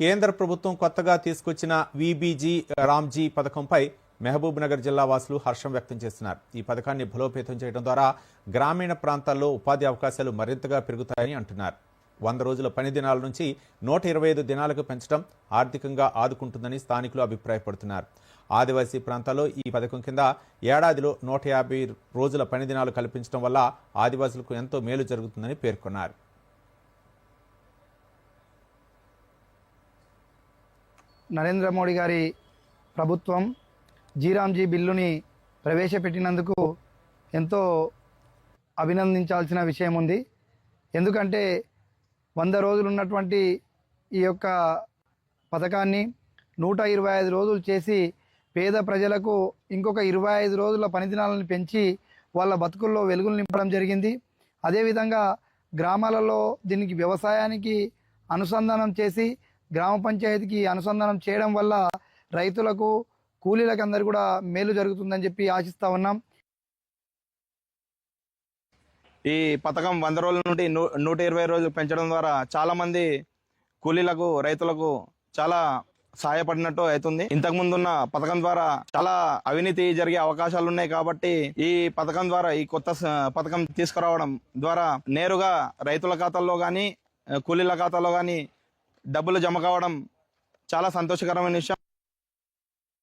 కేంద్ర ప్రభుత్వం కొత్తగా తీసుకొచ్చిన వీబీజీ రామ్జీ పథకంపై మహబూబ్ నగర్ జిల్లా వాసులు హర్షం వ్యక్తం చేస్తున్నారు. ఈ పథకాన్ని బలోపేతం చేయడం ద్వారా గ్రామీణ ప్రాంతాల్లో ఉపాధి అవకాశాలు మరింతగా పెరుగుతాయని అంటున్నారు. వంద రోజుల పని దినాల నుంచి నూట ఇరవై ఐదు దినాలకు పెంచడం ఆర్థికంగా ఆదుకుంటుందని స్థానికులు అభిప్రాయపడుతున్నారు. ఆదివాసీ ప్రాంతాల్లో ఈ పథకం కింద ఏడాదిలో నూట యాభై రోజుల పని దినాలు కల్పించడం వల్ల ఆదివాసులకు ఎంతో మేలు జరుగుతుందని పేర్కొన్నారు. నరేంద్ర మోడీ గారి ప్రభుత్వం జీరాంజీ బిల్లుని ప్రవేశపెట్టినందుకు ఎంతో అభినందించాల్సిన విషయం ఉంది. ఎందుకంటే వంద రోజులు ఉన్నటువంటి ఈ యొక్క పథకాన్ని నూట ఇరవై ఐదు రోజులు చేసి పేద ప్రజలకు ఇంకొక ఇరవై ఐదు రోజుల పనిదినాలను పెంచి వాళ్ళ బతుకుల్లో వెలుగులు నింపడం జరిగింది. అదేవిధంగా గ్రామాలలో దీనికి వ్యవసాయానికి అనుసంధానం చేసి గ్రామ పంచాయతీకి అనుసంధానం చేయడం వల్ల రైతులకు కూలీలకు అందరు కూడా మేలు జరుగుతుందని చెప్పి ఆశిస్తా ఉన్నాం. ఈ పథకం వంద రోజుల నుండి నూ- నూట ఇరవై రోజులు పెంచడం ద్వారా చాలా మంది కూలీలకు రైతులకు చాలా సహాయపడినట్టు అవుతుంది. ఇంతకు ముందున్న పథకం ద్వారా చాలా అవినీతి జరిగే అవకాశాలు ఉన్నాయి కాబట్టి ఈ పథకం ద్వారా ఈ కొత్త స- పథకం తీసుకురావడం ద్వారా నేరుగా రైతుల ఖాతాల్లో కానీ కూలీల ఖాతాలో కానీ డబ్బులు జమ కావడం చాలా సంతోషకరమైన విషయం.